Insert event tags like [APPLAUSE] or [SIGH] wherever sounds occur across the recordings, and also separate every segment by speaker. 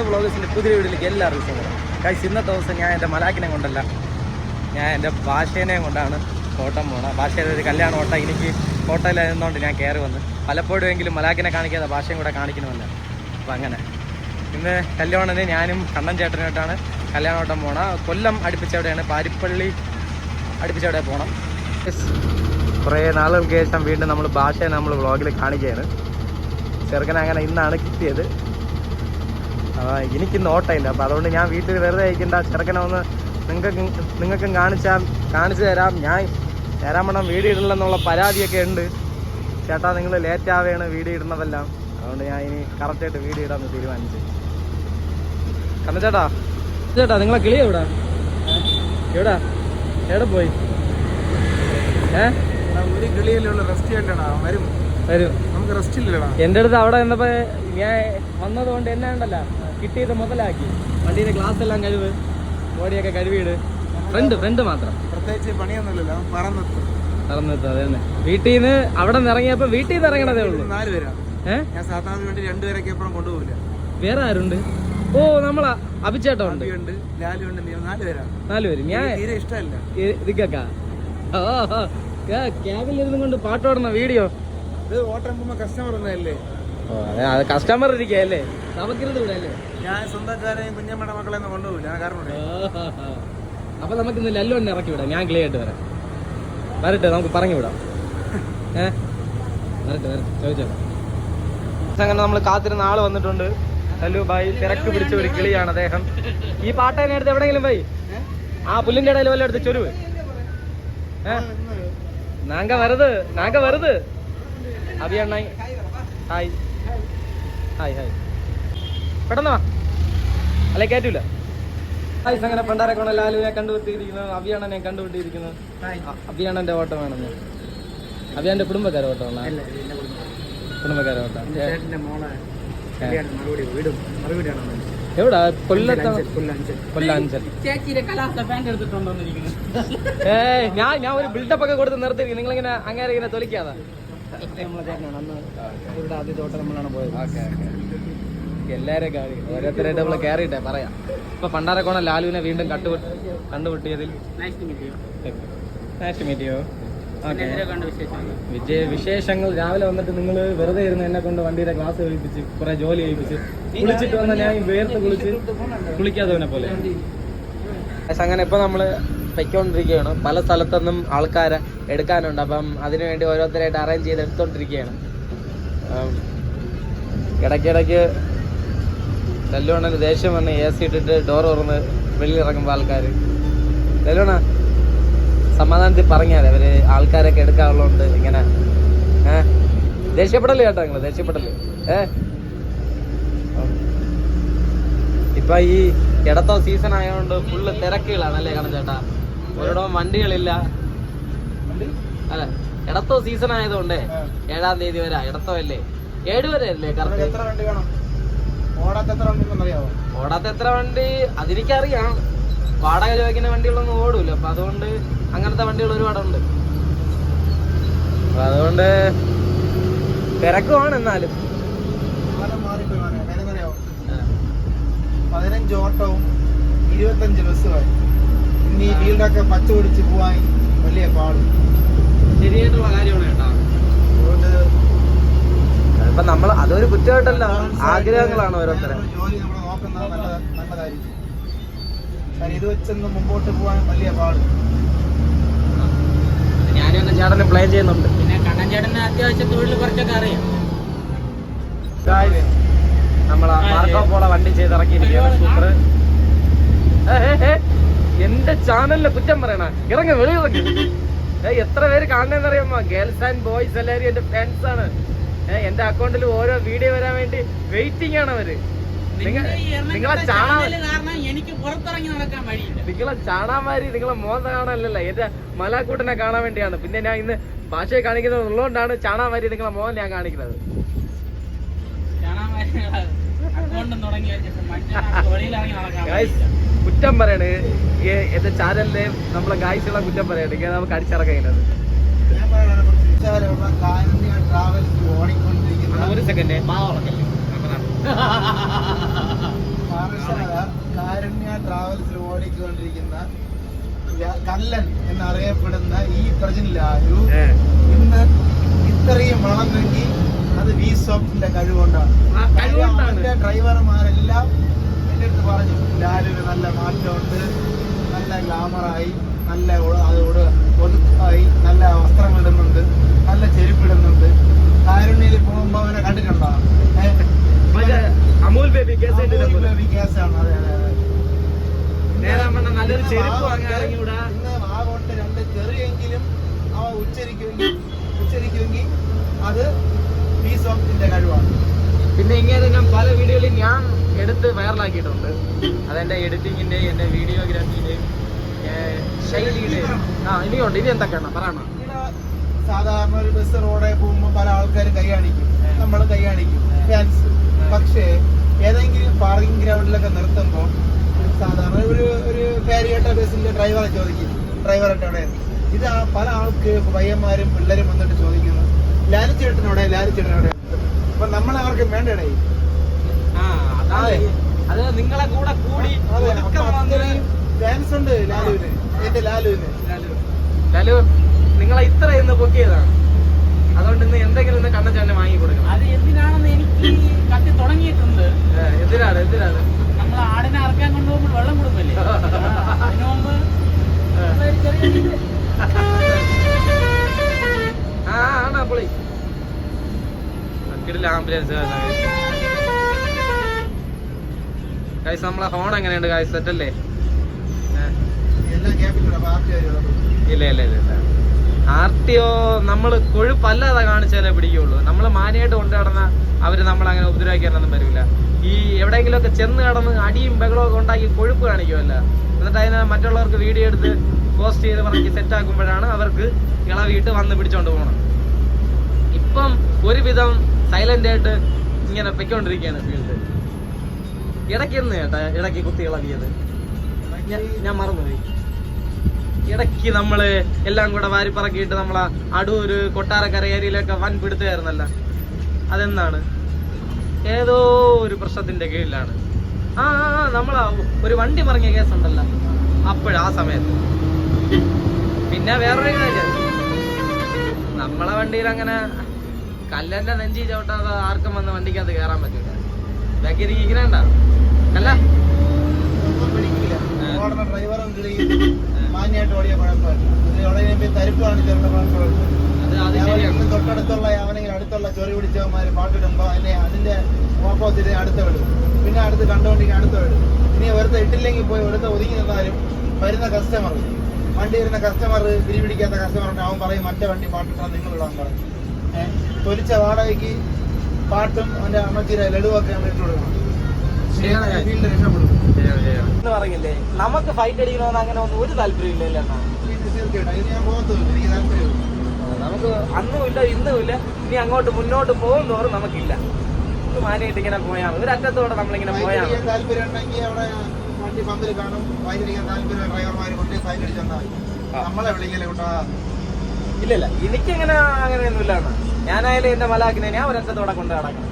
Speaker 1: ഐസ വ്ളോഗേഴ്സിന്റെ പുതിയ വീട്ടിലേക്ക് എല്ലാവരും സ്വാഗതം. കഴിച്ച് ഇന്നത്തെ ദിവസം ഞാൻ എന്റെ മലാക്കിനെ കൊണ്ടല്ല. ഞാൻ എന്റെ ഭാഷേനെ കൊണ്ടാണ് ഓട്ടം പോണത്. ഭാഷയുടെ ഒരു കല്യാണ ഓട്ടം. എനിക്ക് ഓട്ടമില്ലായിരുന്നതുകൊണ്ട് ഞാൻ കയറി വന്ന്. പലപ്പോഴും എങ്കിലും മലാക്കിനെ കാണിക്കാതെ ഭാഷയും കൂടെ കാണിക്കണമെന്ന്. അപ്പം അങ്ങനെ. ഇന്ന് കല്യാണത്തിന് ഞാനും കണ്ണൻ ചേട്ടനായിട്ടാണ് കല്യാണ ഓട്ടം പോണ കൊല്ലം അടുപ്പിച്ചവിടെയാണ്. പാരിപ്പള്ളി അടുപ്പിച്ചവിടെ പോകണം കുറേ നാളുകൾക്ക് ശേഷം വീണ്ടും നമ്മൾ ഭാഷയെ നമ്മൾ വ്ളോഗിൽ കാണിക്കുകയാണ്. ചെറുക്കനെ അങ്ങനെ ഇന്നാണ് കിട്ടിയത്. ആ, എനിക്കിന്ന് ഓട്ടമില്ല. അപ്പോൾ അതുകൊണ്ട് ഞാൻ വീട്ടിൽ വെറുതെ അയക്കണ്ട ചെറുക്കനെ ഒന്ന് നിങ്ങൾക്ക് നിങ്ങൾക്കും കാണിച്ചാൽ കാണിച്ചു തരാം. ഞാൻ തരാൻ വേണം വീഡിയോ ഇടില്ലെന്നുള്ള പരാതിയൊക്കെ ഉണ്ട്. ചേട്ടാ നിങ്ങൾ ലേറ്റ് ആവുകയാണ് വീഡിയോ ഇടുന്നതെല്ലാം അതുകൊണ്ട് ഞാൻ ഇനി കറക്റ്റായിട്ട് വീഡിയോ ഇടാമെന്ന് തീരുമാനിച്ചു. കണ്ണ ചേട്ടാ. ചേട്ടാ നിങ്ങളെ കിളി എവിടാ? എവിടാ? എവിടെ പോയി? ഏ?
Speaker 2: ഒരു റെസ്റ്റ് ചെയ്യണ്ടടാ. വരും.
Speaker 1: വരും.
Speaker 2: നമുക്ക് റെസ്റ്റ് ഇല്ലടാ
Speaker 1: എന്റെ അടുത്ത് അവിടെ എന്നപ്പോ ഞാൻ വന്നതുകൊണ്ട് എന്നെ ഉണ്ടല്ലോ കിട്ടിയത് മുതലാക്കി. വണ്ടീന്റെ ഗ്ലാസ് എല്ലാം കഴിവ് ബോഡിയൊക്കെ കഴുകിയിട്. ഫ്രണ്ട് ഫ്രണ്ട് മാത്രം.
Speaker 2: പ്രത്യേകിച്ച് പണിയൊന്നുമില്ലല്ലോ. പറന്നു
Speaker 1: പറന്നു അതെ തന്നെ വീട്ടിൽ നിന്ന് അവിടെ നിന്ന് ഇറങ്ങിയപ്പോ വീട്ടിൽ നിന്ന് ഇറങ്ങണതേ ഉള്ളൂ.
Speaker 2: നാല് പേരാ. ഞാൻ സാധാരണ വേണ്ടി രണ്ടുപേരൊക്കെ അപ്പുറം കൊണ്ടുപോകില്ല
Speaker 1: വേറെ ആരുണ്ട്? ഓ നമ്മളാ അഭിച്ചേട്ടൻ ഉണ്ട്
Speaker 2: നാല് പേരാ.
Speaker 1: ഞാൻ
Speaker 2: ഇഷ്ടമല്ല.
Speaker 1: ഇതിക്കാ ഓ ക്യാബിലിരുന്നും കൊണ്ട് പാട്ടോടുന്ന വീഡിയോ.
Speaker 2: ഇത് ഓട്ടം കസ്റ്റമർ ഒന്നല്ലേ
Speaker 1: അതെ കസ്റ്റമർ ഇരിക്കല്ലേ നമുക്കിരുന്ന് വിടല്ലേ
Speaker 2: ഞാൻ സ്വന്തക്കാരെയും കുഞ്ഞമ്മയുടെ മക്കളെ ഒന്നും കൊണ്ടുപോകില്ല. കാരണം
Speaker 1: അപ്പൊ നമുക്ക് ഇന്ന് ലല്ലോണ്ണെ ഇറക്കി വിടാം. ഞാൻ ക്ലിയർ ആയിട്ട് വരാം. വരട്ടെ നമുക്ക് പറഞ്ഞു വിടാം. ഏ? വരട്ടെ വരട്ടെ ചോദിച്ചോ. അങ്ങനെ നമ്മൾ കാത്തിരുന്ന ആൾ വന്നിട്ടുണ്ട്. ഹലോ ബായി തിരക്ക് പിടിച്ച ഒരു കിളിയാണ് അദ്ദേഹം. ഈ പാട്ടേനെ എടുത്ത് എവിടെയെങ്കിലും പോയി? ആ പുല്ലിന്റെ ഇടയിൽ വല്ല എടുത്ത് ചൊരുവ്. നാങ്ക വരുത് നാങ്ക വരുത്. അഭിയണ്ണായി. ഹായ്. ഹായ് ഹായ് പെട്ടെന്ന് വാ. അല്ലെ കയറ്റൂല ഹായ് അങ്ങനെ പണ്ടാരക്കോണ ലാലുവിനെ കണ്ടുപിട്ടിയിരിക്കുന്നു അഭിയാണനെ കണ്ടുപിട്ടിയിരിക്കുന്നു അഭിയാണന്റെ ഓട്ടം വേണമെന്ന് അഭിയാന്റെ കുടുംബക്കാരെ ഓട്ടമാണ്? കുടുംബക്കാരെ ഓട്ടം. എവിടാ?
Speaker 2: കൊല്ലഞ്ച്
Speaker 1: കൊല്ലാഞ്ചൽ ഞാൻ ഞാൻ ഒരു ബിൽഡപ്പ് ഒക്കെ കൊടുത്ത് നിർത്തിയിരിക്കും നിങ്ങളിങ്ങനെ അങ്ങനെ ഇങ്ങനെ തൊലിക്കാതാ.
Speaker 2: ചേട്ടനാണ് അന്ന് ഇവിടെ ആദ്യത്തെ ഓട്ടം നമ്മളാണ് പോയത്
Speaker 1: എല്ലാരെയും കാണി ഓരോരുത്തരായിട്ട് നമ്മൾ കയറിയിട്ടെ പറയാം. ഇപ്പൊ പണ്ടാരക്കോണ ലാലുവിനെ വീണ്ടും കണ്ടു കണ്ടുപിട്ടിയതിൽ ഓക്കെ വിജയ വിശേഷങ്ങൾ രാവിലെ വന്നിട്ട് നിങ്ങൾ വെറുതെ ഇരുന്ന് എന്നെ കൊണ്ട് വണ്ടിയുടെ ക്ലാസ് കഴിപ്പിച്ച് കുറെ ജോലി കഴിപ്പിച്ച് കുളിച്ചിട്ട് വന്ന ഞാൻ വേർത്ത് കുളിച്ച് കുളിക്കാത്തവനെ പോലെ. അങ്ങനെ ഇപ്പൊ നമ്മൾ പൊയ്ക്കൊണ്ടിരിക്കുകയാണ് പല സ്ഥലത്തുനിന്നും ആൾക്കാരെ എടുക്കാനുണ്ട്. അപ്പം അതിനുവേണ്ടി ഓരോരുത്തരായിട്ട് അറേഞ്ച് ചെയ്ത് എടുത്തോണ്ടിരിക്കുകയാണ്. ഉം, ഇടയ്ക്കിടയ്ക്ക് നെല്ലുവണ്ണന് ദേഷ്യം വന്ന് എ സി ഇട്ടിട്ട് ഡോർ തുറന്ന് വെളിയിൽ ആൾക്കാർ നെല്ലുവണ്ണ സമാധാനത്തിൽ പറഞ്ഞാൽ അവർ ആൾക്കാരൊക്കെ എടുക്കാറുള്ളതുകൊണ്ട് ഇങ്ങനെ. ഏഹ് ദേഷ്യപ്പെടല്ലേ കേട്ടോ നിങ്ങൾ ദേഷ്യപ്പെടല്ലേ ഏ? ഇപ്പൊ ഈ ഇടത്തോ സീസൺ ആയതുകൊണ്ട് ഫുള്ള് തിരക്കുകളാണ് അല്ലേ കാണും ഒരിടവും വണ്ടികളില്ല. അല്ല ഇടത്തോ സീസൺ ആയതുകൊണ്ട് ഏഴാം തീയതി വരെ ഇടത്തോ അല്ലേ? ഏഴ് വരെ അല്ലേ കറക്റ്റ്
Speaker 2: എത്ര വണ്ടി വേണം? ഓടാത്ത എത്ര വണ്ടി
Speaker 1: അതെനിക്കറിയാം. വാടക ചോദിക്കുന്ന വണ്ടികളൊന്നും ഓടൂല. അപ്പൊ അതുകൊണ്ട് അങ്ങനത്തെ വണ്ടികൾ ഒരുപാടുണ്ട്. അപ്പൊ അതുകൊണ്ട് തിരക്കുമാണ് എന്നാലും.
Speaker 2: പതിനഞ്ച് ഓട്ടവും ഇരുപത്തഞ്ച് ബസ്സുമായി. ഇനി ഫീൽഡൊക്കെ പച്ച പിടിച്ച് പോവാൻ വലിയ പാടും.
Speaker 1: ശരിയായിട്ടുള്ള കാര്യമാണ് കേട്ടോ
Speaker 2: അതുകൊണ്ട്
Speaker 1: ഇപ്പൊ നമ്മൾ അതൊരു കുറ്റമായിട്ടല്ല ആഗ്രഹങ്ങളാണ് ഓരോരുത്തരെ.
Speaker 2: ജോലി നമ്മൾ നോക്കുന്നത് നല്ല നല്ല കാര്യം. ഇത് വെച്ചൊന്ന് മുമ്പോട്ട് പോകാൻ വലിയ പാട്.
Speaker 1: ഞാനും ചേട്ടനെ പ്ലേ ചെയ്യുന്നുണ്ട്.
Speaker 3: പിന്നെ കണ്ണൻ ചേട്ടന് അത്യാവശ്യം തൊഴിൽ കുറച്ചൊക്കെ അറിയാം.
Speaker 1: നമ്മളെ മാർക്കോ പോള വണ്ടി ചെയ്തിറക്കിയിരിക്കുകയാണ്. സൂപ്പർ എന്റെ ചാനലിലെ കുറ്റം പറയണ? ഇറങ്ങ വെളിയിറങ്ങി എത്ര പേര് കാണുന്നറിയാമോ ഗേൾസ് ആൻഡ് ബോയ്സ് എല്ലാവരും എന്റെ ഫ്രണ്ട്സ് ആണ്. എന്റെ അക്കൗണ്ടിൽ ഓരോ വീഡിയോ വരാൻ വേണ്ടി വെയിറ്റിംഗ് ആണ്
Speaker 3: അവർ.
Speaker 1: നിങ്ങളെ ചാണാമാരി നിങ്ങളെ മോന്ത കാണാനല്ല എന്റെ മലാക്കൂട്ടനെ കാണാൻ വേണ്ടിയാണ്. പിന്നെ ഞാൻ ഇന്ന് ഭാഷയെ കാണിക്കുന്നത് ഉള്ളതുകൊണ്ടാണ് ചാണാമാരി നിങ്ങളെ മോഹൻ ഞാൻ കാണിക്കുന്നത്. [LAUGHS] കുറ്റം പറയണ്. ഈ എന്റെ ചാനലിലെ നമ്മളെ ഗായ്സുള്ള കുറ്റം പറയണ്. ഇങ്ങനെ നമുക്ക് അടിച്ചിറക്കുന്നത്
Speaker 2: കാരുണ്യ
Speaker 1: ഒരു സെക്കൻഡ്
Speaker 2: ട്രാവൽസിൽ ഓടിക്കൊണ്ടിരിക്കുന്ന കല്ലൻ എന്നറിയപ്പെടുന്ന ഈ
Speaker 1: പ്രജനിലായു
Speaker 2: ഇന്ന് ഇത്രയും വളർന്നെങ്കിൽ അത് വി സോഫ്റ്റിന്റെ കഴിവുകൊണ്ടാണ്.
Speaker 1: ആ
Speaker 2: ഡ്രൈവർമാരെല്ലാം എന്റെ അടുത്ത് പറഞ്ഞു ലാലിന് നല്ല മാറ്റമുണ്ട് നല്ല ഗ്ലാമറായി നല്ല അതോട് അത് ഒതുക്കായി നല്ല വസ്ത്രങ്ങൾ ഇടുന്നുണ്ട് നല്ല ചെരുപ്പിടുന്നുണ്ട്. കാരുണ്യയിൽ പോകുമ്പോ അവനെ കണ്ടിട്ടുണ്ടോ?
Speaker 1: അമൂൽ ബേബി കേസ്
Speaker 2: ബേബി കേസാണ്. അതെ അതെ അതെ.
Speaker 1: നല്ലൊരു ചെരുപ്പ്
Speaker 2: വാ
Speaker 1: വാങ്ങാണെങ്കിൽ
Speaker 2: കൊണ്ട് ഇന്ന് വാ കൊണ്ട് രണ്ട് ചെറിയെങ്കിലും അവ ഉച്ചരിക്കുമെങ്കിൽ ഉച്ചരിക്കുമെങ്കിൽ അത് കഴിവാണ്.
Speaker 1: പിന്നെ ഇങ്ങനെ പല വീഡിയോയിലും ഞാൻ എടുത്ത് വൈറലാക്കിയിട്ടുണ്ട്. അതെന്റെ എഡിറ്റിങ്ങിന്റെ എന്റെ വീഡിയോഗ്രാഫിയുടെയും ശൈലിയുടെയും ആ ഇനിയുണ്ട് ഇനി എന്തൊക്കെയാണ്? പറയണം.
Speaker 2: സാധാരണ ഒരു ബസ് റോഡേ പോകുമ്പോൾ പല ആൾക്കാരും കൈ കാണിക്കും. നമ്മൾ കൈ കാണിക്കും. ഫാൻസ് പക്ഷേ ഏതെങ്കിലും പാർക്കിംഗ് ഗ്രൗണ്ടിലൊക്കെ നിർത്തുമ്പോൾ സാധാരണ ഒരു ഒരു കാരിയേട്ട ബസ്സിന്റെ ഡ്രൈവറെ ചോദിക്കും. ഡ്രൈവറായിട്ട് അവിടെ. ഇത് പല ആൾക്ക് പയ്യന്മാരും പിള്ളേരും വന്നിട്ട് ചോദിക്കുന്നു. ലാലു ചേട്ടനോടെ ലാലു ചേട്ടനോടെ അപ്പൊ നമ്മൾ അവർക്ക് വേണ്ടടേ
Speaker 1: അത് നിങ്ങളെ കൂടെ കൂടി
Speaker 2: ഫാൻസ് ഉണ്ട് ലാലുവിന്. എന്റെ ലാലുവിന്.
Speaker 1: ലാലു. നിങ്ങളെ ഇത്ര ഇന്ന് പൊക്കിയതാണ് അതുകൊണ്ട് ഇന്ന് എന്തെങ്കിലും ഇന്ന് കണ്ണച്ചാനെ വാങ്ങി കൊടുക്കണം.
Speaker 3: അത് എന്തിനാണെന്ന് എനിക്ക് കത്തി തുടങ്ങിയിട്ടുണ്ട്.
Speaker 1: എന്തിനാണ് എന്തിനാണ്?
Speaker 3: നമ്മൾ ആടിനെ അറക്കാൻ കൊണ്ടുപോകുമ്പോൾ വെള്ളം കൊടുക്കല്ലേ? [LAUGHS] അതിനു മുമ്പ് ചെറിയ [LAUGHS]
Speaker 1: ആംബുലൻസ് ഗൈസ് നമ്മളെ ഹോൺ എങ്ങനെയുണ്ട് ഗൈസ് സെറ്റ് അല്ലേ?
Speaker 2: എല്ലാം ക്യാപിറ്റൽ പാർട്ടി
Speaker 1: ഇല്ല ഇല്ല ഇല്ല. ഇല്ല ആർ ടി കൊഴുപ്പല്ലാതെ കാണിച്ചാലേ പിടിക്കുള്ളൂ. നമ്മൾ മാനിയായിട്ട് കൊണ്ടു നടന്ന അവർ നമ്മൾ അങ്ങനെ ഉപദ്രവിക്കാനൊന്നും വരില്ല. ഈ എവിടെയെങ്കിലുമൊക്കെ ചെന്ന് കടന്ന് അടിയും ബഹളവും ഒക്കെ ഉണ്ടാക്കി കൊഴുപ്പ് കാണിക്കുമല്ല എന്നിട്ട് അതിനെ മറ്റുള്ളവർക്ക് വീഡിയോ എടുത്ത് പോസ്റ്റ് ചെയ്ത് പറഞ്ഞ് സെറ്റ് ആക്കുമ്പോഴാണ് അവർക്ക് ഇളവിയിട്ട് വന്ന് പിടിച്ചോണ്ട് പോകണം ഇപ്പം ഒരുവിധം സൈലന്റ് ആയിട്ട് ഇങ്ങനെ പൊയ്ക്കൊണ്ടിരിക്കുകയാണ് ഫീൽഡ് ഇടയ്ക്കെന്ന് കേട്ടാ ഇടയ്ക്ക് കുത്തി ഇളവിയത്. ഞാൻ- മറന്നുപോയി. ഇടയ്ക്ക് നമ്മൾ എല്ലാം കൂടെ വാരി പറക്കിയിട്ട് നമ്മളെ അടൂര് കൊട്ടാരക്കര ഏരിയയിലൊക്കെ വൻ പിടുത്തമായിരുന്നല്ല. അതെന്താണ്? ഏതോ ഒരു പ്രശ്നത്തിന്റെ കീഴിലാണ്. ആ നമ്മളാ ഒരു വണ്ടി മറിഞ്ഞ കേസുണ്ടല്ലോ. അപ്പോഴാ സമയത്ത്. പിന്നെ വേറൊരു കാര്യം. നമ്മളെ വണ്ടിയിൽ അങ്ങനെ കല്ലന്റെ നെഞ്ചി ചവിട്ടാതെ ആർക്കും വന്ന വണ്ടിക്ക് അത് കയറാൻ പറ്റൂല. ബാക്കി ഇങ്ങനെ അല്ല?
Speaker 2: തൊട്ടടുത്തുള്ള അവനെങ്കിലും അടുത്തുള്ള ചൊറി പിടിച്ചവന്മാര് പാട്ടിടുമ്പോ അതിനെ അതിന്റെ ഓപ്പോസിറ്റ് അടുത്ത വിടും. പിന്നെ അടുത്ത് കണ്ടുകൊണ്ടിരിക്കും അടുത്ത വിടും. ഇനി വെറുതെ ഇട്ടില്ലെങ്കിൽ പോയി വെറുതെ ഒതുങ്ങി നിന്നാലും വരുന്ന കസ്റ്റമർ വണ്ടി വരുന്ന കസ്റ്റമർ പിരി പിടിക്കാത്ത കസ്റ്റമർ അവൻ പറയും മറ്റേ വണ്ടി പാട്ടിട്ടാ നിങ്ങൾ ഇടാൻ പറയും. ഏഹ് തൊലിച്ച വാടകയ്ക്ക് പാട്ടും അവന്റെ അമ്മച്ചിര ലഡുവൊക്കെ നമ്മൾ ഇട്ട് കൊടുക്കണം.
Speaker 1: എന്ന് പറഞ്ഞില്ലേ നമുക്ക് ഫൈറ്റ് അടിക്കണമെന്ന് അങ്ങനെ ഒന്നും ഒരു താല്പര്യം ഇല്ല നമുക്ക് അന്നും ഇല്ല ഇന്നും ഇല്ല. ഇനി അങ്ങോട്ട് മുന്നോട്ട് പോകും തോറും നമുക്കില്ല. ഇത് മാനയായിട്ട് ഇങ്ങനെ പോയാൽ ഒരു അറ്റത്തോടെ നമ്മളിങ്ങനെ പോയാൽ
Speaker 2: താല്പര്യം ഉണ്ടെങ്കിൽ അവിടെ വണ്ടി പമ്പിൽ കാണും. വൈദ്യുതിക്കാൻ താല്പര്യം ഡ്രൈവർമാർ കൊണ്ട് സൈഡ്
Speaker 1: ചെന്നാൽ.
Speaker 2: നമ്മളെ വിളിക്കലേ കൂട്ടാ
Speaker 1: ഇല്ല ഇല്ല എനിക്കങ്ങനെ അങ്ങനെയൊന്നും ഇല്ല അണ്ണാ ഞാനായാലും എന്റെ മലാക്കിനെ ഞാൻ ഒരറ്റത്തോടെ കൊണ്ട് നടക്കണം.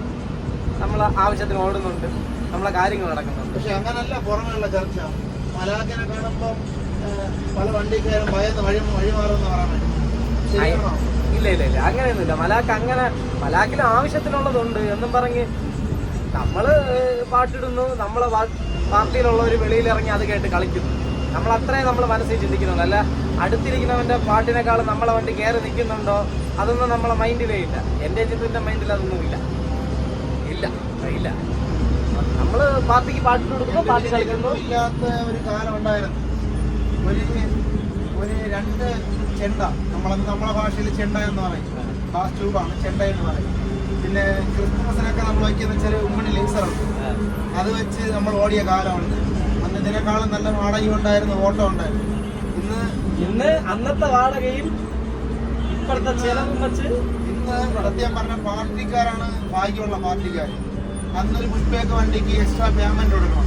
Speaker 1: നമ്മളെ ആവശ്യത്തിന് ഓടുന്നുണ്ട്. നമ്മളെ കാര്യങ്ങൾ നടക്കുന്നുണ്ട്.
Speaker 2: പക്ഷെ അങ്ങനല്ല പുറമെയുള്ള ചർച്ച. മലാക്കിനെ കാണുമ്പോൾ പല വണ്ടിക്കാരും ഭയന്ന് വഴി വഴിമാറുമെന്ന് പറയാൻ ഇല്ല
Speaker 1: ഇല്ല ഇല്ല ഇല്ല അങ്ങനെയൊന്നുമില്ല. മലാക്ക് അങ്ങനെ മലാക്കിന് ആവശ്യത്തിനുള്ളതുണ്ട് എന്നും പറഞ്ഞ് നമ്മൾ പാട്ടിടുന്നു. നമ്മളെ പാർട്ടിയിലുള്ളവർ വെളിയിലിറങ്ങി അത് കേട്ട് കളിക്കുന്നു നമ്മൾ അത്രയും നമ്മൾ മനസ്സിൽ ചിന്തിക്കുന്നുണ്ട്. അല്ല അടുത്തിരിക്കുന്നവന്റെ പാട്ടിനേക്കാളും നമ്മളെ വണ്ടി കയറി നിൽക്കുന്നുണ്ടോ? അതൊന്നും നമ്മളെ മൈൻഡിലേ ഇല്ല. എന്റെ ചിത്രത്തിന്റെ മൈൻഡിൽ അതൊന്നും ഇല്ല. ഇല്ല. ഇല്ല. നമ്മൾ പാർട്ടിക്ക് പാട്ടിന് കൊടുക്കുന്നു പാർട്ടി കളിക്കുന്നു
Speaker 2: ഇല്ലാത്ത ഒരു കാലം ഉണ്ടായിരുന്നു. ഒരു ഒരു രണ്ട് ചെണ്ട. നമ്മളത് നമ്മളെ ഭാഷയിൽ ചെണ്ട എന്ന് പറയും. ബാസ് ട്യൂബാണ് ചെണ്ട എന്ന് പറയും. പിന്നെ ക്രിസ്മസിനൊക്കെ നമ്മൾ വയ്ക്കുന്ന ചെറിയ ഉമ്മണി ലേസറുണ്ട് അത് വെച്ച് നമ്മൾ ഓടിയ കാലമുണ്ട് അന്ന് ഇതിനേക്കാളും നല്ല വാടകയും ഉണ്ടായിരുന്നു ഓട്ടം ഉണ്ടായിരുന്നു. ഇന്ന്
Speaker 1: ഇന്ന് അന്നത്തെ വാടകയും ഇപ്പോഴത്തെ ചെലവും വെച്ച്
Speaker 2: ഇന്ന് സത്യം പറഞ്ഞ പാർട്ടിക്കാരാണ് ഭാഗ്യമുള്ള പാർട്ടിക്കാർ അന്നൊരു പുഷ്പേക്ക് വണ്ടിക്ക് എക്സ്ട്രാ പേയ്മെന്റ് കൊടുക്കണം.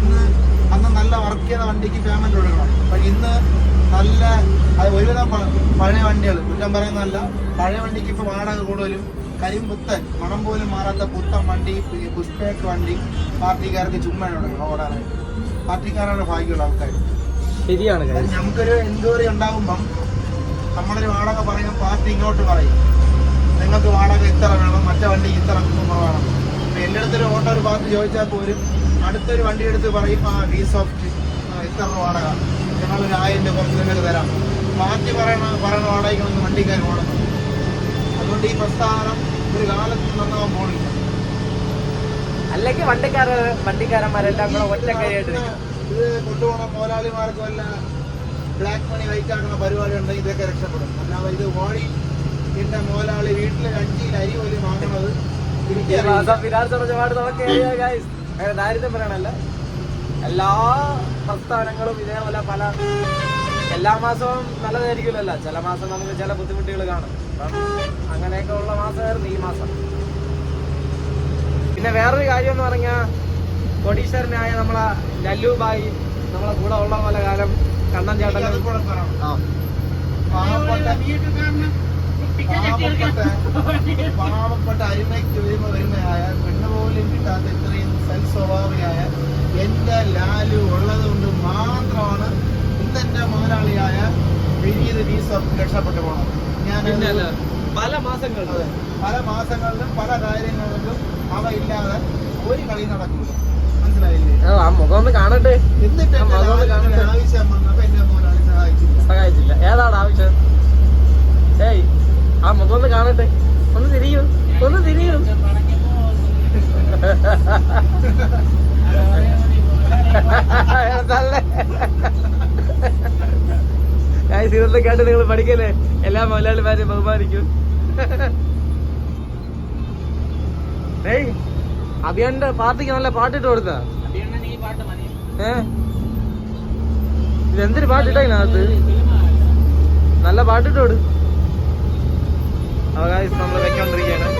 Speaker 2: ഇന്ന് അന്ന് നല്ല വർക്ക് ചെയ്ത വണ്ടിക്ക് പേയ്മെന്റ് കൊടുക്കണം. പക്ഷെ ഇന്ന് നല്ല അത് ഒരുവിധം പഴയ വണ്ടികൾ കുറ്റം പറയുന്നതല്ല പഴയ വണ്ടിക്ക് ഇപ്പോൾ വാടക കൂടുതലും കരിമ്പുത്തൻ മണം പോലും മാറാത്ത പുത്തൻ വണ്ടി പുഷ്പേക്ക് വണ്ടി പാർട്ടിക്കാർക്ക് ചുമ്മാ കൊടുക്കണം ഓടാനായിട്ട്. പാർട്ടിക്കാരാണ് ഭാഗ്യമുള്ള ആൾക്കാർ
Speaker 1: ശരിയാണ്.
Speaker 2: നമുക്കൊരു എൻക്വയറി ഉണ്ടാകുമ്പം നമ്മളൊരു വാടക പറയും പാർട്ടി ഇങ്ങോട്ട് പറയും. നിങ്ങൾക്ക് വാടക ഇത്ര വേണം മറ്റേ വണ്ടി ഇത്ര കുറവാണ് അപ്പം അടുത്തൊരു ഓട്ടോ ഒരു പാർട്ടി ചോദിച്ചാൽ പോലും അടുത്തൊരു വണ്ടി എടുത്ത് പറയും ആ വി സോഫ്റ്റ് ഇത്ര വാടക. ഞങ്ങളൊരു ആയിരം രൂപ കുറച്ച് നിങ്ങൾക്ക് തരാം. പാർട്ടി പറയണ പറയണ വാടകയ്ക്കൊന്നും വണ്ടിക്കാർ ഓടണം അതുകൊണ്ട് ഈ പ്രസ്ഥാനം ഒരു കാലത്ത് നന്നാവാൻ പോണില്ല.
Speaker 1: അല്ലെങ്കിൽ വണ്ടിക്കാര വണ്ടിക്കാരന്മാരെല്ലാം കൂടെ ഒറ്റക്കൈയായിട്ട്.
Speaker 2: ഇത് കൊണ്ടുപോണ പോരാളിമാർക്കും വല്ല ബ്ലാക്ക് മണി വൈറ്റ് ആക്കുന്ന പരിപാടി ഉണ്ടെങ്കിൽ ഇതൊക്കെ രക്ഷപ്പെടും. അല്ലാതെ ഇത് ഓടി എന്റെ മോലാളി വീട്ടിൽ അഞ്ചിൽ അരി പോലും വാങ്ങണത്
Speaker 1: ദാരിദ്ര്യം പറയണല്ല എല്ലാ പ്രസ്ഥാനങ്ങളും ഇതേപോലെ പല എല്ലാ മാസവും നല്ലതായിരിക്കില്ലല്ലോ. ചില മാസം നമുക്ക് ചില ബുദ്ധിമുട്ടുകൾ കാണും. അപ്പം അങ്ങനെയൊക്കെ ഉള്ള മാസമായിരുന്നു ഈ മാസം. പിന്നെ വേറൊരു കാര്യം എന്ന് പറഞ്ഞാൽ കൊടീശ്വരനായ നമ്മളെ ലല്ലുബായി നമ്മളെ കൂടെ ഉള്ള പോലെ കാലം കണ്ണൻ ചേട്ടനും ആ.
Speaker 2: പാവപ്പെട്ട അരിമയ്ക്ക് ഒരുമ ഒരുമയായ പെണ്ണ് പോലും കിട്ടാത്ത ഇത്രയും സൽസ്വഭാവിയായ എന്റെ ലാലു ഉള്ളത് കൊണ്ട് മാത്രമാണ് ഇന്നെന്റെ മുതലാളിയായ വിനീത് വി സബ് രക്ഷപ്പെട്ടു പോണം. ഞാൻ
Speaker 1: പല മാസങ്ങളിലും.
Speaker 2: അതെ. പല മാസങ്ങളിലും പല കാര്യങ്ങളിലും അവ ഇല്ലാതെ ഒരു കളി നടക്കില്ല. മനസ്സിലായില്ലേ?
Speaker 1: ആ മുഖം ഒന്ന് കാണട്ടെ.
Speaker 2: എന്നിട്ട് എന്റെ. ആവശ്യം വന്നപ്പോ എന്റെ മുതലാളി സഹായിച്ചില്ല.
Speaker 1: സഹായിച്ചില്ല. ഏതാണ് ആവശ്യം? ഏയ് ആ മുഖം ഒന്ന് കാണട്ടെ. ഒന്ന് തിരിയൂ ഒന്ന് തിരിയൂ. [LAUGHS] ഇതൊക്കെ കേട്ട് നിങ്ങൾ പഠിക്കല്ലേ? എല്ലാ മലയാളിമാരെയും ബഹുമാനിക്കും. അഭിയാന്റെ പാർട്ടിക്ക് നല്ല പാട്ടിട്ട് കൊടുത്ത? ഏ? ഇതെന്തൊരു പാട്ടിട്ടാ ഇതിനകത്ത്? നല്ല പാട്ടിട്ടോട് അവകാശം നമ്മൾ വെച്ചോണ്ടിരിക്കുകയാണ്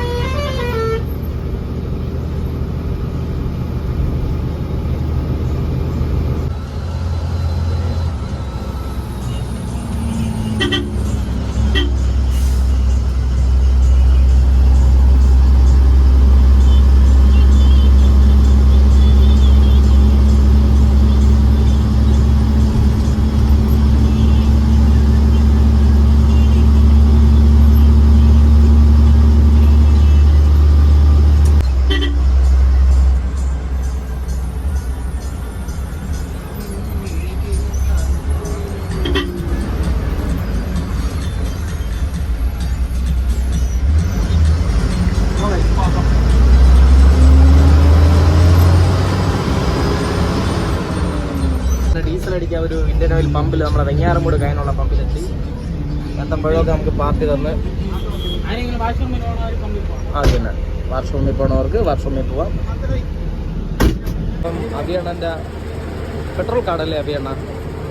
Speaker 1: പമ്പിൽ നമ്മുടെ വെങ്ങാറമൂട് കയ്യിലുള്ള പമ്പിലെത്തി. എത്തുമ്പോഴൊക്കെ നമുക്ക് പാർട്ടി തന്ന്.
Speaker 3: വാഷ്റൂമിൽ
Speaker 1: അത് തന്നെ വാർഷോമിൽ പോകണവർക്ക് വാർഷോമിൽ പോവാം. അപ്പം അഭിയണ്ണന്റെ പെട്രോൾ കാർഡല്ലേ അഭിയണ്ണ?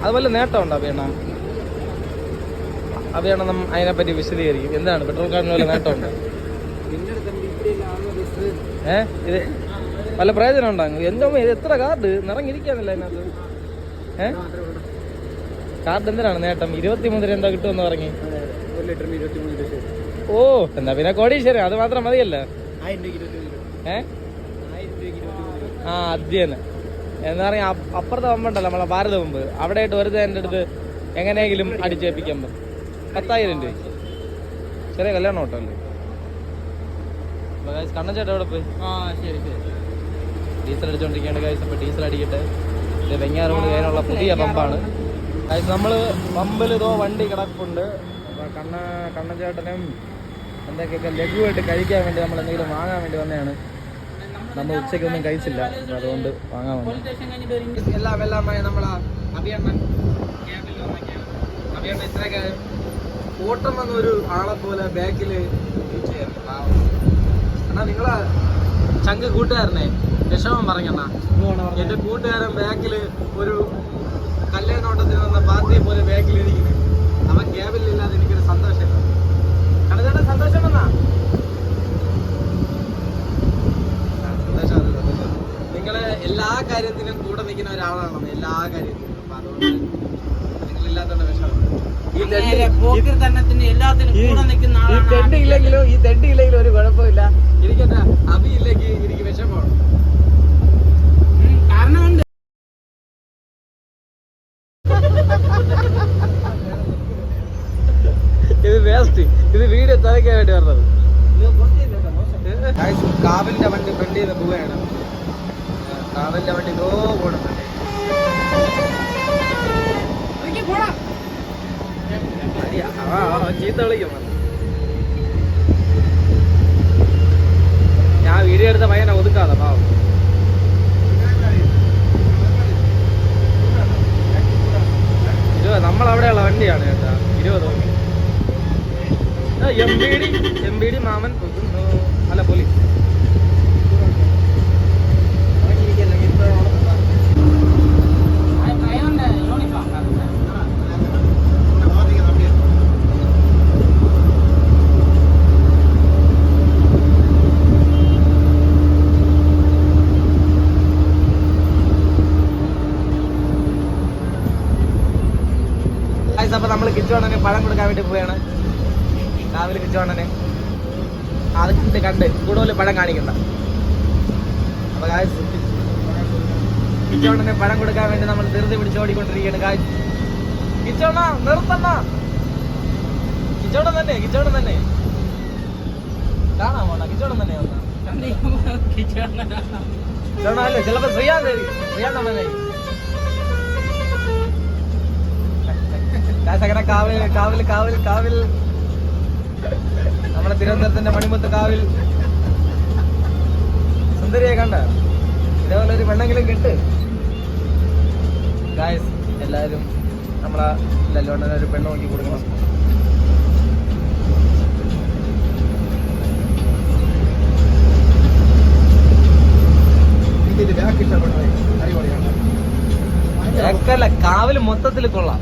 Speaker 1: അതുപോലെ നേട്ടമുണ്ട് അഭിയണ്ണ? അഭിയണ്ണ നം അതിനെപ്പറ്റി വിശദീകരിക്കും. എന്താണ് പെട്രോൾ കാർഡിന് വല്ല നേട്ടമുണ്ട്? ഏ? ഇത് വല്ല പ്രയോജനം ഉണ്ടാകും എന്തോ എത്ര കാർഡ് നിറങ്ങിയിരിക്കാന്നല്ലേ അതിനകത്ത്? ഏ? കാർഡ് എന്തിനാണ് നേട്ടം? ഇരുപത്തി മുതൽ എന്താ കിട്ടുമെന്ന് പറഞ്ഞ്. ഓ എന്നാ പിന്നെ കോടീശ്വരൻ അത് മാത്രം മതിയല്ലോ. ഏ? ആ അധ്യയന എന്താ പറയാ അപ്പ- അപ്പുറത്തെ പമ്പുണ്ടല്ലോ നമ്മളെ ഭാരത പമ്പ് അവിടെ ആയിട്ട് വെറുതെ എന്റെ അടുത്ത് എങ്ങനെയെങ്കിലും അടിച്ചേൽപ്പിക്കാൻ പറഞ്ഞു പത്തായിരം രൂപ. ചെറിയ കല്യാണം ഓട്ടോ അല്ലേ കണ്ണൻ ചേട്ടാ എവിടെ പോയി?
Speaker 3: ആ ശരി ശരി.
Speaker 1: ഡീസൽ അടിച്ചോണ്ടിരിക്കുകയാണ് കാഴ്ച അപ്പോൾ ഡീസൽ അടിക്കട്ടെ. ഇത് വെങ്ങാറോട് കഴിഞ്ഞുള്ള പുതിയ പമ്പാണ് നമ്മൾ പമ്പിൽ ഇതോ വണ്ടി കിടപ്പുണ്ട്. അപ്പോൾ കണ്ണ കണ്ണചേട്ടനും എന്തൊക്കെയൊക്കെ ലഘുവായിട്ട് കഴിക്കാൻ വേണ്ടി നമ്മൾ എന്തെങ്കിലും വാങ്ങാൻ വേണ്ടി വന്നതാണ്. നമ്മൾ ഉച്ചയ്ക്കൊന്നും കഴിച്ചില്ല. അപ്പോൾ അതുകൊണ്ട് വാങ്ങാൻ വന്നു. എല്ലാം എല്ലാമായി നമ്മളെ അഭിയണ്ണൻ. ക്യാമ്പിൽ വന്നൊക്കെയാണ് അഭിയണ്ണൻ ഇത്രയൊക്കെ ഓട്ടം വന്ന ഒരു ആളെ പോലെ ബാക്കിൽ എന്നാ നിങ്ങളെ ചങ്ക് കൂട്ടുകാരനെ? വിഷമം പറഞ്ഞെന്നാ എന്റെ കൂട്ടുകാരൻ ബാക്കിൽ ഒരു കല്യാണോട്ടത്തിന് വന്ന പാർട്ടിയെ പോലെ ബാക്കിൽ ഇരിക്കുന്നു അവൻ ക്യാബിലില്ലാതെ എനിക്കൊരു സന്തോഷം കടച്ചേട്ടൻ സന്തോഷം വന്നാ സന്തോഷം. സന്തോഷം നിങ്ങൾ എല്ലാ കാര്യത്തിനും കൂടെ നിൽക്കുന്ന ഒരാളാണ് എല്ലാ കാര്യത്തിനും. അപ്പൊ അതുകൊണ്ട് നിങ്ങളില്ലാത്തോണ്ട് വിഷമം ഈ
Speaker 3: നിൽക്കുന്ന
Speaker 1: ഈ
Speaker 3: ആളാണ്
Speaker 1: തെണ്ടി ഇല്ലെങ്കിലും ഈ തെണ്ടി ഇല്ലെങ്കിലും ഒരു കുഴപ്പമില്ല. എനിക്കെന്താ അഭി ഇല്ലെങ്കിൽ എനിക്ക് വിഷമമാണ് ഇത് തലയ്ക്കാൻ വേണ്ടി പറഞ്ഞത് കാവലിന്റെ വണ്ടി ഫ്രണ്ട് ചെയ്ത് പോവുകയാണ്. കാവലിന്റെ വണ്ടി ലോ അവൻ ചീത്ത വിളിക്കും. ഞാൻ വീഡിയോ എടുത്ത പയ്യനെ ഒതുക്കാതെ പാവം. ഇരുപത് നമ്മളവിടെയുള്ള വണ്ടിയാണ് കേട്ടാ. ഇരുപത് M B D M B D മാമൻ പൊതുന്നു. അല്ല പോലീസ് ഗായ്സ് അപ്പൊ നമ്മൾ കിച്ചോണന് പഴം കൊടുക്കാൻ വേണ്ടി പോവുകയാണ് രാവിലെ കിച്ചോണന് അത് കണ്ട്. കണ്ട് കൂടുതൽ പഴം കാണിക്കണ്ട. അപ്പൊ ഗായ്സ് കിച്ചോണന് പഴം കൊടുക്കാൻ വേണ്ടി നമ്മൾ ധൃതി പിടിച്ചോടിക്കൊണ്ടിരിക്കുകയാണ് ഗായ്സ് കിച്ചോണ നിർത്തണ കിച്ചോടൻ തന്നെ കിച്ചോടൻ തന്നെ. കാണാൻ പോണ കിച്ചോടൻ തന്നെ വന്ന? കിച്ചോണ അല്ലേ ചിലപ്പോ ശ്രീയാന്ത് ശ്രീയാന്ത് അമ്മനായി കാസകട കാവിൽ കാവിൽ കാവിൽ കാവിൽ. നമ്മളെ തിരുവനന്തപുരത്തിന്റെ മണിമുത്ത് കാവിൽ. സുന്ദരിയെ കണ്ട. ഇതേപോലെ ഒരു പെണ്ണെങ്കിലും കിട്ട്. ഗായസ് എല്ലാവരും നമ്മളെ ലല്ലോണ്ണനെ ഒരു പെണ്ണ് നോക്കി കൊടുക്കണം.
Speaker 2: ഇതിന്റെ ബാക്ക് ഇഷ്ടപ്പെട്ടു അടിപൊളിയാണ്.
Speaker 1: കാവൽ കാവിൽ മൊത്തത്തിൽ കൊള്ളാം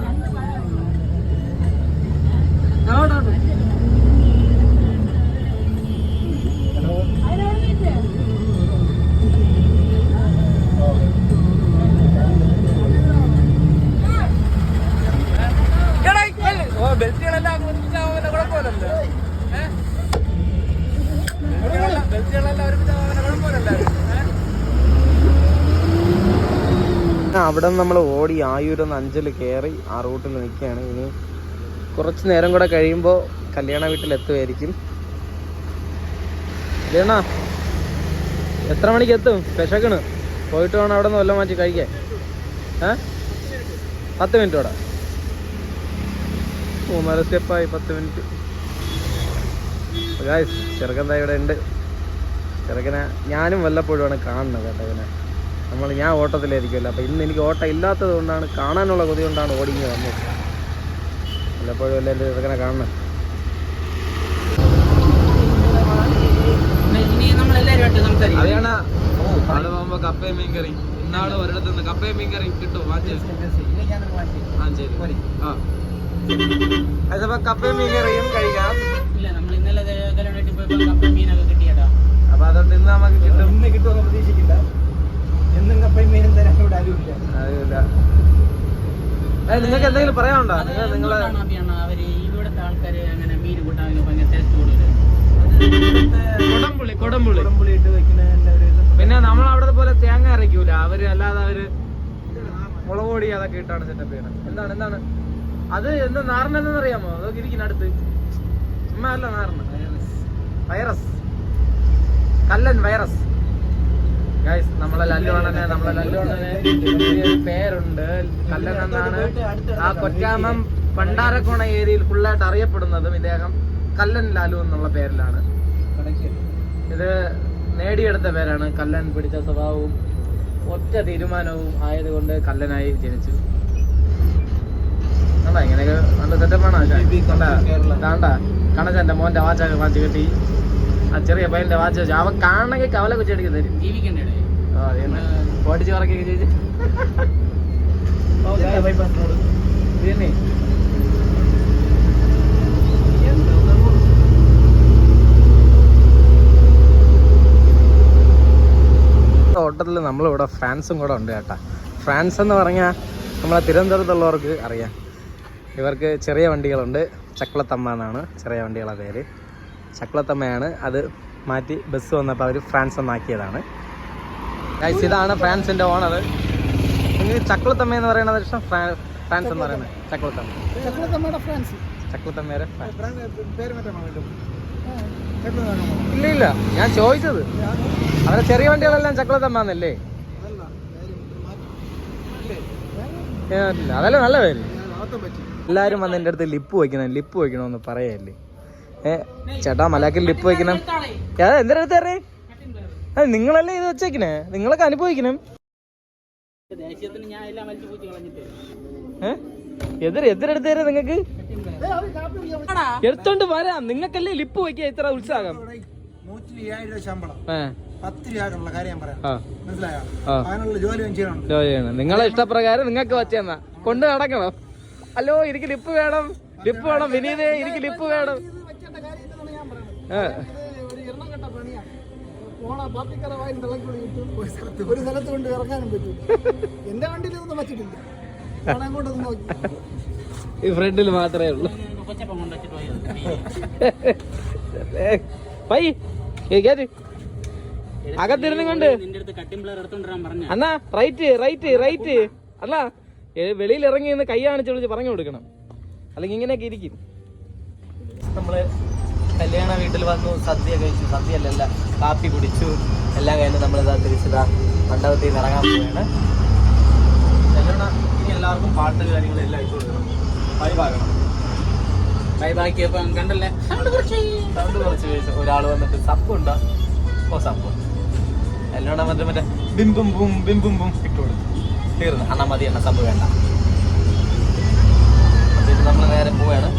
Speaker 1: കാവിൽ നിന്ന് നമ്മൾ ഓടി ആയൂരൊന്ന് അഞ്ചിൽ കയറി ആ റൂട്ടിൽ നിൽക്കുകയാണ് ഇനി കുറച്ച് നേരം കൂടെ കഴിയുമ്പോൾ കല്യാണ വീട്ടിൽ എത്തുമായിരിക്കും ലേണ എത്ര മണിക്ക് എത്തും? വിശക്കണ്. പോയിട്ട് വേണം അവിടെ നിന്ന് വല്ലതും മാറ്റി കഴിക്കാൻ. പത്ത് മിനിറ്റ് കൂടെ മൂന്നര സ്റ്റെപ്പായി പത്ത് മിനിറ്റ്. ഗായ്സ് ചെറുക്കൻ ഇവിടെ ഉണ്ട്. ചെറുക്കനെ ഞാനും വല്ലപ്പോഴുമാണ് കാണുന്നത് കേട്ടോ ഇവനെ. നമ്മൾ ഞാൻ ഓട്ടത്തിലായിരിക്കുമല്ലോ. അപ്പോൾ ഇന്ന് എനിക്ക് ഓട്ടം ഇല്ലാത്തത് കൊണ്ടാണ് കാണാനുള്ള കൊതി കൊണ്ടാണ് ഓടിങ്ങി വന്നത്. വല്ലപ്പോഴും വല്ല എന്റെ ചെറുക്കനെ കാണണം അവിടെ പോകുമ്പോ കപ്പയും ഇന്നാൾ കപ്പയും കിട്ടും ആ. അതപ്പോ കപ്പയും കഴിക്കാം. അപ്പൊ അതുകൊണ്ട് ഇന്ന് നമുക്ക് കിട്ടും.
Speaker 2: ഇന്ന് കിട്ടുമെന്ന് പ്രതീക്ഷിക്കില്ല. എന്നും കപ്പയും മീനും തരാൻ ഇവിടെ ആരുമില്ല
Speaker 1: അറിയില്ല നിങ്ങൾക്ക് എന്തെങ്കിലും പറയാനുണ്ടോ നിങ്ങളെ
Speaker 3: എന്തുകൊണ്ടാണ് അഭിയാണ് അവർ ഇവിടുത്തെ ആൾക്കാര് അങ്ങനെ മീൻ കൂട്ടാൻ ഭയങ്കര ടേസ്റ്റ് കൂടുതൽ
Speaker 1: കൊടംപുളി കൊടംപുളി
Speaker 2: കുടംപുളി ഇട്ട് വെക്കുന്നതിന്റെ ഒരു ഇത്
Speaker 1: പിന്നെ നമ്മൾ അവിടെ പോലെ തേങ്ങ അരയ്ക്കൂല അവർ അല്ലാതെ അവർ മുളക് പൊടി അതൊക്കെ ഇട്ടാണ് സെറ്റപ്പ് ചെയ്യണം എന്താണ് എന്താണ് അത് എന്താ എന്താണെന്ന് അറിയാമോ അതൊക്കെ ഇരിക്കുന്ന അടുത്ത് ചുമ്മാ അല്ല നാറിന് വൈറസ് കല്ലൻ വൈറസ് ഗൈസ് നമ്മളെ ലല്ലുവണ്ണനെ നമ്മളെ ലല്ലുവണ്ണനെ ഒരു പേരുണ്ട്. കല്ലൻ എന്നാണ്. ആ കൊറ്റാമം പണ്ടാരക്കോണ ഏരിയയിൽ ഫുള്ളായിട്ട് അറിയപ്പെടുന്നതും ഇദ്ദേഹം കല്ലൻ ലാലു എന്നുള്ള പേരിലാണ്. ഇത് നേടിയെടുത്ത പേരാണ്. കല്ലൻ പിടിച്ച സ്വഭാവവും ഒറ്റ തീരുമാനവും ആയതുകൊണ്ട് കല്ലനായി ജനിച്ചു. ഇങ്ങനെയൊക്കെ നല്ല സെറ്റപ്പാണ് കാണ്ട? കണച്ചന്റെ മോന്റെ വാച്ചൊക്കെ വാച്ച് കെട്ടി. ആ ചെറിയ പയ്യന്റെ വാച്ച് വെച്ച്. അവൻ കാണണമെങ്കിൽ കവല കുച്ചടിക്ക് തരും
Speaker 3: ജീവിക്കണ്ടേ.
Speaker 1: ഓടിച്ച് പറക്കൊക്കെ ഓട്ടത്തിൽ നമ്മളിവിടെ ഫ്രാൻസും കൂടെ ഉണ്ട് കേട്ടാ. ഫ്രാൻസ് എന്ന് പറഞ്ഞാൽ നമ്മളെ തിരുവനന്തപുരത്തുള്ളവർക്ക് അറിയാം. ഇവർക്ക് ചെറിയ വണ്ടികളുണ്ട്. ചക്കളത്തമ്മ എന്നാണ്. ചെറിയ വണ്ടികളെ പേര്. ചക്കുളത്തമ്മയാണ് അത് മാറ്റി ബസ് വന്നപ്പോൾ അവർ ഫ്രാൻസ് ഒന്നാക്കിയതാണ്. ഗൈസ് ഇതാണ് ഫ്രാൻസിന്റെ ഓണർ ചക്ലത്തമ്മ എന്ന് പറയുന്നത് ഇഷ്ടം ഫ്രാൻസ് എന്ന് പറയുന്നത്.
Speaker 2: ചക്ലത്തമ്മ. ചക്ലത്തമ്മയുടെ
Speaker 1: ഇല്ല ഇല്ല. ഞാൻ ചോദിച്ചത്. അവരെ ചെറിയ വണ്ടികളെല്ലാം ചക്ലത്തമ്മ എന്നല്ലേ അതല്ല നല്ല പേര്. എല്ലാവരും വന്ന് എന്റെ അടുത്ത് ലിപ്പ് വയ്ക്കണം ലിപ്പ് വയ്ക്കണമെന്ന് പറയല്ലേ? ഏ ചേട്ടാ മലാക്കിൽ ലിപ്പ് വയ്ക്കണം ഏതാ എന്തിനാ അടുത്ത് തരേ അത് നിങ്ങളല്ലേ ഇത് വെച്ചേക്കണേ? നിങ്ങളൊക്കെ അനുഭവിക്കണം. എതിര് എതിരെടുത്ത് തരാം നിങ്ങക്ക് എടുത്തോണ്ട് വരാം. നിങ്ങക്കല്ലേ ലിപ്പ് വയ്ക്കുക ഇത്ര ഉത്സാഹം?
Speaker 2: രൂപ ശമ്പളം കാര്യം പറയാം മനസ്സിലായോ
Speaker 1: നിങ്ങളെ ഇഷ്ടപ്രകാരം നിങ്ങൾക്ക് വച്ചെന്നാ കൊണ്ട് നടക്കണം. അല്ലോ എനിക്ക് ലിപ്പ് വേണം. ലിപ്പ് വേണം. വിനീതേ എനിക്ക് ലിപ്പ് വേണം.
Speaker 2: ഒരു സ്ഥലത്ത് കൊണ്ട് ഇറങ്ങാനും പറ്റും. എന്റെ വണ്ടിയിൽ ഒന്നും വെച്ചിട്ടില്ല. ഞാൻ അങ്ങോട്ടൊന്ന് നോക്കി.
Speaker 1: ഈ ഫ്രണ്ടിൽ മാത്രമേ ഉള്ളൂ. പൈ കേറ്റ് അകത്തിരുന്ന് കൊണ്ട്. അണ്ണാ റൈറ്റ് റൈറ്റ് റൈറ്റ്. അല്ല വെളിയിൽ ഇറങ്ങി നിന്ന് കൈ കാണിച്ച് വിളിച്ച് പറഞ്ഞു കൊടുക്കണം. അല്ലെങ്കിൽ ഇങ്ങനെയൊക്കെ ഇരിക്കും. നമ്മൾ കല്യാണ വീട്ടിൽ വന്നു സദ്യ കഴിച്ചു സദ്യ അല്ലല്ല കാപ്പി കുടിച്ചു. എല്ലാം കഴിഞ്ഞ് നമ്മളിതാ തിരിച്ചതാ മണ്ഡപത്തിൽ നിന്ന് ഇറങ്ങാൻ പോവുകയാണ് കല്യാണ ഇനി എല്ലാവർക്കും പാട്ട് കാര്യങ്ങളെല്ലാം ഇട്ട് കൊടുക്കണം. വൈബാകണം
Speaker 3: ബൈ ബാക്കിയപ്പോ കണ്ടല്ലേ?
Speaker 1: സൗണ്ട് കുറച്ച്. കഴിച്ചു ഒരാൾ വന്നിട്ട് സപ്പ് ഉണ്ടോ? ഓ സപ്പ്. എല്ലാം മറ്റേ മറ്റേ ബിംബും ബും ബിംബും ബും ഇട്ട് കൊടുത്തു. തീർന്നു. അണ്ണാ മതി എണ്ണ സപ്പ് വേണ്ട. നമ്മൾ നേരെ പോവാണ്.